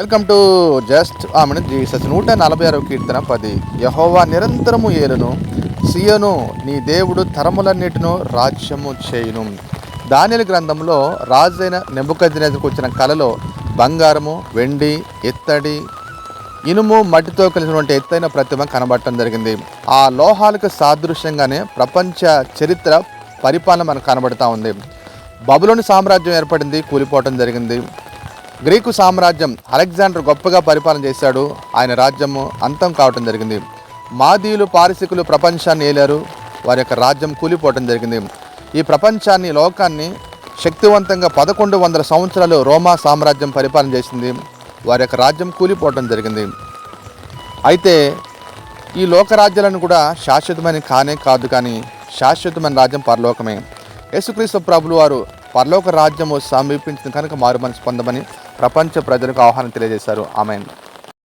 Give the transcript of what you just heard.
Welcome to just ఆమెను Jesus నూట నలభై ఆరో కీర్తన పది. యహోవా నిరంతరము ఏలును సియను నీ దేవుడు తరములన్నిటిను రాజ్యము చేయును. దానిల గ్రంథంలో రాజైన నెబుకద్నేజర్కు వచ్చిన కలలో బంగారము వెండి ఎత్తడి ఇనుము మట్టితో కలిసినటువంటి ఎత్తైన ప్రతిమ కనబడటం జరిగింది. ఆ లోహాలకు సాదృశ్యంగానే ప్రపంచ చరిత్ర పరిపాలన మనకు కనబడతా ఉంది. బబులోని సామ్రాజ్యం ఏర్పడింది కూలిపోవటం జరిగింది. గ్రీకు సామ్రాజ్యం అలెగ్జాండర్ గొప్పగా పరిపాలన చేశాడు. ఆయన రాజ్యము అంతం కావటం జరిగింది. మాదీయులు పారిసికులు ప్రపంచాన్ని ఏలారు? వారి యొక్క రాజ్యం కూలిపోవటం జరిగింది. ఈ ప్రపంచాన్ని లోకాన్ని శక్తివంతంగా పదకొండు వందల సంవత్సరాలు రోమా సామ్రాజ్యం పరిపాలన చేసింది. వారి యొక్క రాజ్యం కూలిపోవటం జరిగింది. అయితే ఈ లోకరాజ్యాలను కూడా శాశ్వతమైన కానే కాదు కానీ శాశ్వతమైన రాజ్యం పరలోకమే. యేసుక్రీస్తు ప్రభులు వారు పరలోక రాజ్యము సమీపించిన కనుక మారు మనసు పొందమని ప్రపంచ ప్రజలకు ఆహ్వానం తెలియజేశారు. ఆమె